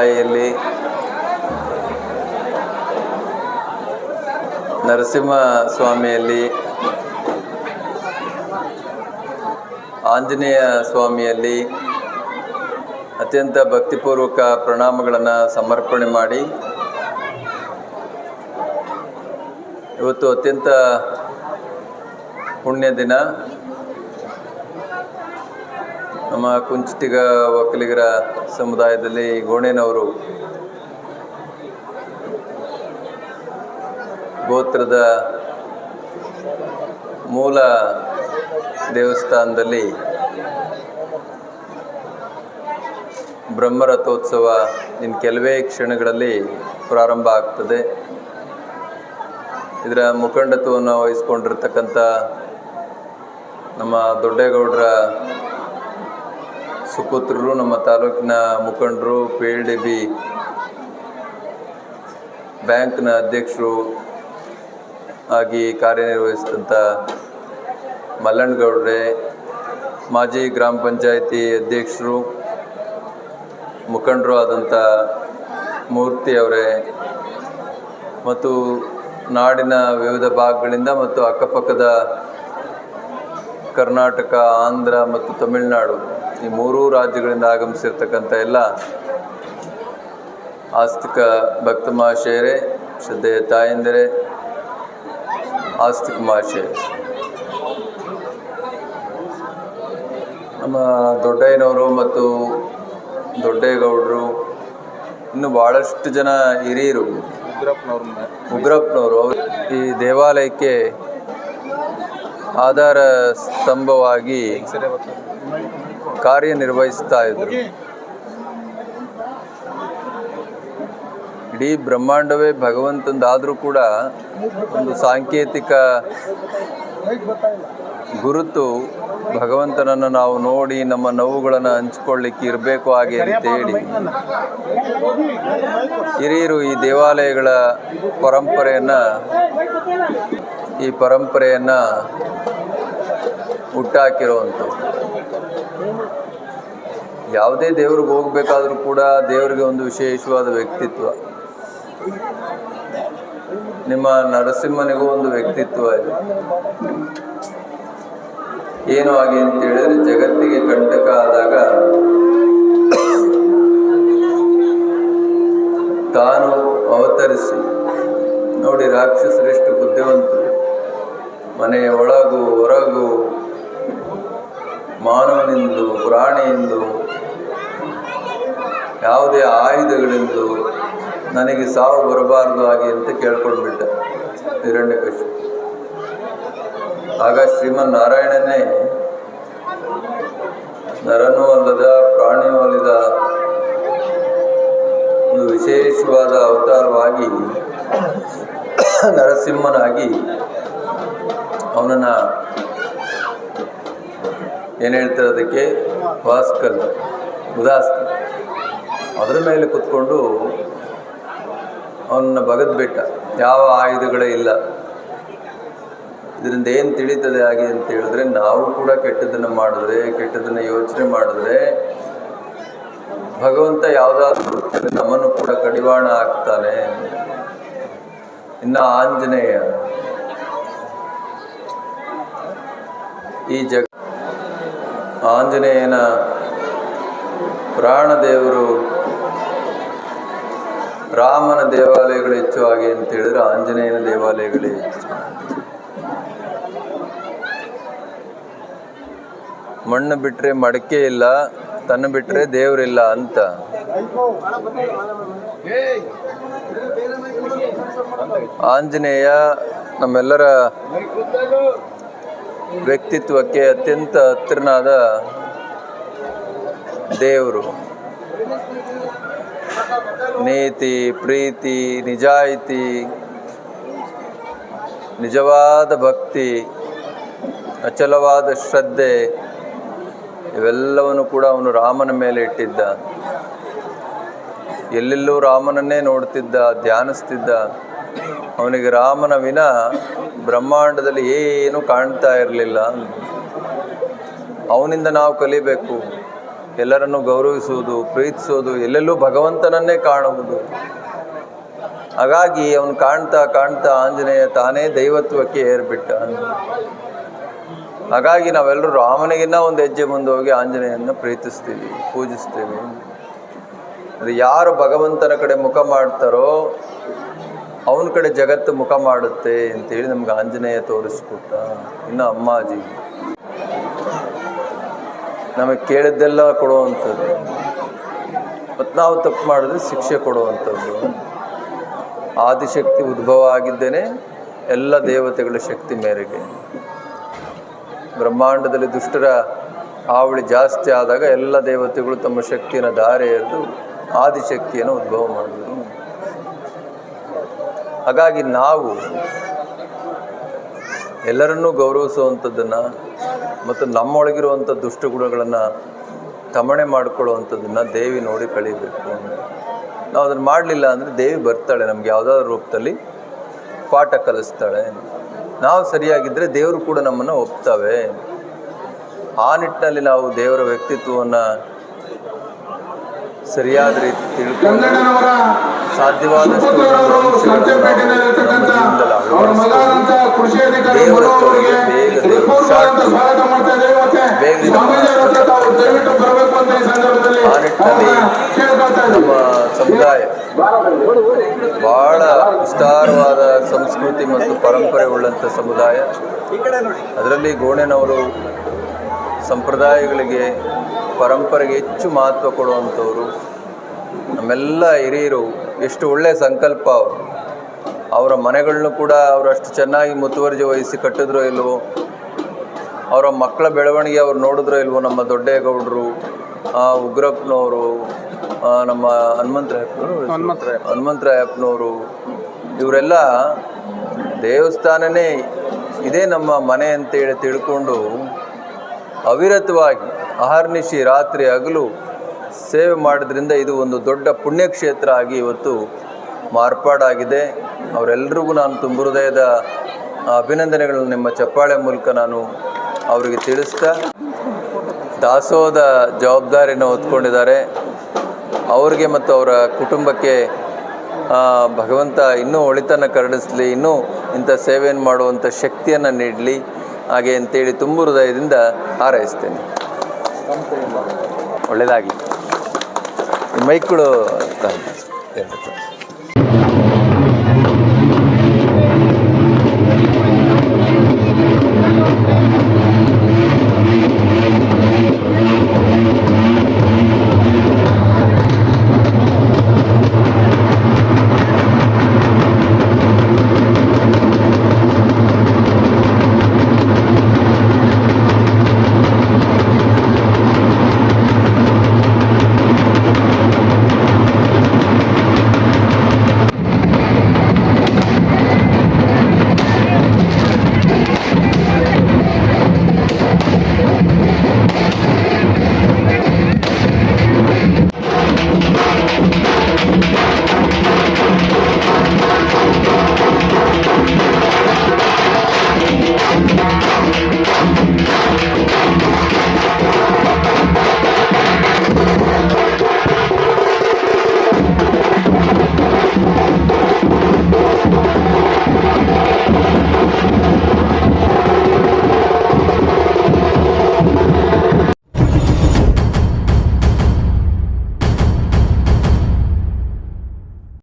ತಾಯಿಯಲ್ಲಿ ನರಸಿಂಹ ಸ್ವಾಮಿಯಲ್ಲಿ ಆಂಜನೇಯ ಸ್ವಾಮಿಯಲ್ಲಿ ಅತ್ಯಂತ ಭಕ್ತಿಪೂರ್ವಕ ಪ್ರಣಾಮಗಳನ್ನು ಸಮರ್ಪಣೆ ಮಾಡಿ ಇವತ್ತು ಅತ್ಯಂತ ಪುಣ್ಯ ದಿನ. ನಮ್ಮ ಕುಂಚಿಟಿಗ ಒಕ್ಕಲಿಗರ ಸಮುದಾಯದಲ್ಲಿ ಗೋಣೆನವರು ಗೋತ್ರದ ಮೂಲ ದೇವಸ್ಥಾನದಲ್ಲಿ ಬ್ರಹ್ಮರಥೋತ್ಸವ ಇನ್ನು ಕೆಲವೇ ಕ್ಷಣಗಳಲ್ಲಿ ಪ್ರಾರಂಭ ಆಗ್ತದೆ. ಇದರ ಮುಖಂಡತ್ವವನ್ನು ವಹಿಸ್ಕೊಂಡಿರ್ತಕ್ಕಂಥ ನಮ್ಮ ದೊಡ್ಡೇಗೌಡರ ಸುಪುತ್ರರು, ನಮ್ಮ ತಾಲೂಕಿನ ಮುಖಂಡರು, ಪಿ ಎಲ್ ಡಿ ಬಿ ಬ್ಯಾಂಕ್ನ ಅಧ್ಯಕ್ಷರು ಆಗಿ ಕಾರ್ಯನಿರ್ವಹಿಸಿದಂಥ ಮಲ್ಲಣ್ಣಗೌಡ್ರೆ, ಮಾಜಿ ಗ್ರಾಮ ಪಂಚಾಯಿತಿ ಅಧ್ಯಕ್ಷರು, ಮುಖಂಡರು ಆದಂಥ ಮೂರ್ತಿ ಅವರೇ, ಮತ್ತು ನಾಡಿನ ವಿವಿಧ ಭಾಗಗಳಿಂದ ಮತ್ತು ಅಕ್ಕಪಕ್ಕದ ಕರ್ನಾಟಕ, ಆಂಧ್ರ ಮತ್ತು ತಮಿಳುನಾಡು ಈ ಮೂರೂ ರಾಜ್ಯಗಳಿಂದ ಆಗಮಿಸಿರ್ತಕ್ಕಂಥ ಎಲ್ಲ ಆಸ್ತಿಕ ಭಕ್ತ ಮಹಾಶಯರೇ ಶ್ರದ್ಧೆಯ ತಾಯಂದಿರೇ ಆಸ್ತಿಕ ಮಹಾಶಯ ನಮ್ಮ ದೊಡ್ಡಯ್ಯನವರು ಮತ್ತು ದೊಡ್ಡೇಗೌಡರು ಇನ್ನು ಭಾಳಷ್ಟು ಜನ ಹಿರಿಯರು. ಉಗ್ರಪ್ಪನವರು ಅವರು ಈ ದೇವಾಲಯಕ್ಕೆ ಆಧಾರ ಸ್ತಂಭವಾಗಿ ಕಾರ್ಯನಿರ್ವಹಿಸ್ತಾ ಇದ್ರು. ಇಡೀ ಬ್ರಹ್ಮಾಂಡವೇ ಭಗವಂತಂದಾದರೂ ಕೂಡ ಒಂದು ಸಾಂಕೇತಿಕ ಗುರುತು ಭಗವಂತನನ್ನು ನಾವು ನೋಡಿ ನಮ್ಮ ನೋವುಗಳನ್ನು ಹಂಚ್ಕೊಳ್ಳಿಕ್ಕೆ ಇರಬೇಕು ಹಾಗೆ ಅಂತೇಳಿ ಹಿರಿಯರು ಈ ದೇವಾಲಯಗಳ ಪರಂಪರೆಯನ್ನು, ಈ ಪರಂಪರೆಯನ್ನು ಹುಟ್ಟಾಕಿರುವಂಥದ್ದು. ಯಾವುದೇ ದೇವ್ರಿಗೆ ಹೋಗ್ಬೇಕಾದ್ರೂ ಕೂಡ ದೇವರಿಗೆ ಒಂದು ವಿಶೇಷವಾದ ವ್ಯಕ್ತಿತ್ವ. ನಿಮ್ಮ ನರಸಿಂಹನಿಗೂ ಒಂದು ವ್ಯಕ್ತಿತ್ವ ಇದೆ. ಏನು ಆಗಿ ಅಂತ ಹೇಳಿದ್ರೆ ಜಗತ್ತಿಗೆ ಕಂಟಕ ಆದಾಗ ತಾನು ಅವತರಿಸಿ, ನೋಡಿ ರಾಕ್ಷಸರೆಷ್ಟು ಬುದ್ಧಿವಂತರು. ಮನೆಯ ಒಳಗು, ಹೊರಗು, ಮಾನವನಿಂದು, ಪ್ರಾಣಿಯಿಂದ ಯಾವುದೇ ಆಯುಧಗಳಿಂದ ನನಗೆ ಸಾವು ಬರಬಾರದು ಹಾಗೆ ಅಂತ ಕೇಳ್ಕೊಂಡ್ಬಿಟ್ಟೆ. ಹಿರಣ್ಯ ಕಶು ಆಗ ಶ್ರೀಮನ್ ನಾರಾಯಣನೇ ನರನೂ ಅಲ್ಲದ ಪ್ರಾಣಿಯೂ ಅಲ್ಲದ ಒಂದು ವಿಶೇಷವಾದ ಅವತಾರವಾಗಿ ನರಸಿಂಹನಾಗಿ ಅವನನ್ನು ಏನು ಹೇಳ್ತಾರೆ ಅದಕ್ಕೆ? ಭಾಸ್ಕರ್, ಉದಾಸ್ತ. ಅದರ ಮೇಲೆ ಕುತ್ಕೊಂಡು ಅವನ್ನ ಬಗದ್ಬಿಟ್ಟ ಯಾವ ಆಯುಧಗಳೇ ಇಲ್ಲ. ಇದರಿಂದ ಏನು ತಿಳಿತದೆ ಹಾಗೆ ಅಂತ ಹೇಳಿದ್ರೆ, ನಾವು ಕೂಡ ಕೆಟ್ಟದನ್ನು ಮಾಡಿದ್ರೆ ಕೆಟ್ಟದನ್ನು ಯೋಚನೆ ಮಾಡಿದ್ರೆ, ಭಗವಂತ ಯಾವುದಾದ್ರೂ ನಮ್ಮನ್ನು ಕೂಡ ಕಡಿವಾಣ ಆಗ್ತಾನೆ ಇನ್ನು ಆಂಜನೇಯ, ಈ ಜಗ, ಆಂಜನೇಯನ ಪ್ರಾಣದೇವರು ರಾಮನ ದೇವಾಲಯಗಳು ಹೆಚ್ಚು ಹಾಗೆ ಅಂತ ಹೇಳಿದ್ರೆ ಆಂಜನೇಯನ ದೇವಾಲಯಗಳೇ ಹೆಚ್ಚು. ಮಣ್ಣು ಬಿಟ್ಟರೆ ಮಡಕೆ ಇಲ್ಲ ತನ್ನ ಬಿಟ್ಟರೆ ದೇವರಿಲ್ಲ ಅಂತ. ಆಂಜನೇಯ ನಮ್ಮೆಲ್ಲರ ವ್ಯಕ್ತಿತ್ವಕ್ಕೆ ಅತ್ಯಂತ ಹತ್ತಿರನಾದ ದೇವರು. ನೀತಿ, ಪ್ರೀತಿ, ನಿಜಾಯಿತಿ, ನಿಜವಾದ ಭಕ್ತಿ, ಅಚಲವಾದ ಶ್ರದ್ಧೆ, ಇವೆಲ್ಲವನ್ನು ಕೂಡ ಅವನು ರಾಮನ ಮೇಲೆ ಇಟ್ಟಿದ್ದ. ಎಲ್ಲೆಲ್ಲೂ ರಾಮನನ್ನೇ ನೋಡ್ತಿದ್ದ, ಧ್ಯಾನಿಸ್ತಿದ್ದ. ಅವನಿಗೆ ರಾಮನ ವಿನ ಬ್ರಹ್ಮಾಂಡದಲ್ಲಿ ಏನೂ ಕಾಣ್ತಾ ಇರಲಿಲ್ಲ. ಅವನಿಂದ ನಾವು ಕಲಿಬೇಕು. ಎಲ್ಲರನ್ನು ಗೌರವಿಸುವುದು, ಪ್ರೀತಿಸುವುದು, ಎಲ್ಲೆಲ್ಲೂ ಭಗವಂತನನ್ನೇ ಕಾಣುವುದು. ಹಾಗಾಗಿ ಅವನು ಕಾಣ್ತಾ ಕಾಣ್ತಾ ಆಂಜನೇಯ ತಾನೇ ದೈವತ್ವಕ್ಕೆ ಏರ್ಬಿಟ್ಟ. ಹಾಗಾಗಿ ನಾವೆಲ್ಲರೂ ರಾಮನಿಗಿನ್ನ ಒಂದು ಹೆಜ್ಜೆ ಮುಂದೆ ಹೋಗಿ ಆಂಜನೇಯನ ಪ್ರೀತಿಸ್ತೀವಿ, ಪೂಜಿಸ್ತೀವಿ. ಅದು ಯಾರು ಭಗವಂತನ ಕಡೆ ಮುಖ ಮಾಡ್ತಾರೋ ಅವನ ಕಡೆ ಜಗತ್ತು ಮುಖ ಮಾಡುತ್ತೆ ಅಂತೇಳಿ ನಮ್ಗೆ ಆಂಜನೇಯ ತೋರಿಸ್ಕೊಟ್ಟ. ಇನ್ನು ಅಮ್ಮಾಜಿ. ನಮಗೆ ಕೇಳಿದ್ದೆಲ್ಲ ಕೊಡುವಂಥದ್ದು. ಮತ್ತು ನಾವು ತಪ್ಪು ಮಾಡಿದ್ರೆ ಶಿಕ್ಷೆ ಕೊಡುವಂಥದ್ದು. ಆದಿಶಕ್ತಿ ಉದ್ಭವ ಆಗಿದ್ದೇನೆ, ಎಲ್ಲ ದೇವತೆಗಳ ಶಕ್ತಿ ಮೇರೆಗೆ. ಬ್ರಹ್ಮಾಂಡದಲ್ಲಿ ದುಷ್ಟರ ಹಾವಳಿ ಜಾಸ್ತಿ ಆದಾಗ ಎಲ್ಲ ದೇವತೆಗಳು ತಮ್ಮ ಶಕ್ತಿಯನ್ನು ಧಾರೆ ಎರೆದು ಆದಿಶಕ್ತಿಯನ್ನು ಉದ್ಭವ ಮಾಡಿದರು. ಹಾಗಾಗಿ ನಾವು ಎಲ್ಲರನ್ನೂ ಗೌರವಿಸುವಂಥದ್ದನ್ನು ಮತ್ತು ನಮ್ಮೊಳಗಿರುವಂಥ ದುಷ್ಟಗುಣಗಳನ್ನು ತಮಣೆ ಮಾಡಿಕೊಳ್ಳುವಂಥದ್ದನ್ನು ದೇವಿ ನೋಡಿ ಕಳಿಬೇಕು ನಾವು ಅದನ್ನು ಮಾಡಲಿಲ್ಲ ಅಂದರೆ ದೇವಿ ಬರ್ತಾಳೆ, ನಮ್ಗೆ ಯಾವುದಾದ್ರು ರೂಪದಲ್ಲಿ ಪಾಠ ಕಲಿಸ್ತಾಳೆ. ನಾವು ಸರಿಯಾಗಿದ್ದರೆ ದೇವರು ಕೂಡ ನಮ್ಮನ್ನು ಒಪ್ತವೆ. ಆ ನಿಟ್ಟಿನಲ್ಲಿ ನಾವು ದೇವರ ವ್ಯಕ್ತಿತ್ವವನ್ನು ಸರಿಯಾದ ರೀತಿ ತಿಳ್ಕೊಂಡು ಸಾಧ್ಯವಾದಷ್ಟು ಕೃಷಿ ಅಧಿಕಾರಿ ಸ್ವಾಗತ ಮಾಡ್ತಾ ಇದ್ದೇವೆ. ಮತ್ತೆ ದಯವಿಟ್ಟು ಬರಬೇಕು ಅಂತ ಈ ಸಂದರ್ಭದಲ್ಲಿ ಕೇಳ್ಕೊಳ್ತಾ ನಮ್ಮ ಸಮುದಾಯ ಬಹಳ ವಿಸ್ತಾರವಾದ ಸಂಸ್ಕೃತಿ ಮತ್ತು ಪರಂಪರೆ ಉಳ್ಳಂಥ ಸಮುದಾಯ. ಅದರಲ್ಲಿ ಗೋಣೆನವರು ಸಂಪ್ರದಾಯಗಳಿಗೆ ಪರಂಪರೆಗೆ ಹೆಚ್ಚು ಮಹತ್ವ ಕೊಡುವಂಥವರು. ನಮ್ಮೆಲ್ಲ ಹಿರಿಯರು ಎಷ್ಟು ಒಳ್ಳೆಯ ಸಂಕಲ್ಪ ಅವರು. ಅವರ ಮನೆಗಳನ್ನು ಕೂಡ ಅವರು ಅಷ್ಟು ಚೆನ್ನಾಗಿ ಮುತುವರ್ಜಿ ವಹಿಸಿ ಕಟ್ಟಿದ್ರೋ ಇಲ್ವೋ ಅವರ ಮಕ್ಕಳ ಬೆಳವಣಿಗೆ ಅವ್ರು ನೋಡಿದ್ರೋ ಇಲ್ವೋ ನಮ್ಮ ದೊಡ್ಡೇಗೌಡರು ಉಗ್ರಪ್ಪನವರು ನಮ್ಮ ಹನುಮಂತರಾಯಪ್ಪನವರು ಹನುಮಂತರಾಯಪ್ಪನವರು ಇವರೆಲ್ಲ ದೇವಸ್ಥಾನನೇ ಇದೇ ನಮ್ಮ ಮನೆ ಅಂತೇಳಿ ತಿಳ್ಕೊಂಡು ಅವಿರತವಾಗಿ ಅಹರ್ನಿಶಿ ರಾತ್ರಿ ಹಗಲು ಸೇವೆ ಮಾಡೋದ್ರಿಂದ ಇದು ಒಂದು ದೊಡ್ಡ ಪುಣ್ಯಕ್ಷೇತ್ರ ಆಗಿ ಇವತ್ತು ಮಾರ್ಪಾಡಾಗಿದೆ. ಅವರೆಲ್ಲರಿಗೂ ನಾನು ತುಂಬ ಹೃದಯದ ಅಭಿನಂದನೆಗಳನ್ನು ನಿಮ್ಮ ಚಪ್ಪಾಳೆ ಮೂಲಕ ನಾನು ಅವರಿಗೆ ತಿಳಿಸ್ತಾ ದಾಸೋಹದ ಜವಾಬ್ದಾರಿಯನ್ನು ಹೊತ್ಕೊಂಡಿದ್ದಾರೆ. ಅವ್ರಿಗೆ ಮತ್ತು ಅವರ ಕುಟುಂಬಕ್ಕೆ ಭಗವಂತ ಇನ್ನೂ ಒಳಿತನ್ನು ಕರುಣಿಸಲಿ, ಇನ್ನೂ ಇಂಥ ಸೇವೆಯನ್ನು ಮಾಡುವಂಥ ಶಕ್ತಿಯನ್ನು ನೀಡಲಿ. ಹಾಗೆ ಅಂತೇಳಿ ತುಂಬ ಹೃದಯದಿಂದ ಹಾರೈಸ್ತೇನೆ. ಒಳ್ಳೆಯದಾಗಿ ಮೈಕ್ಗಳು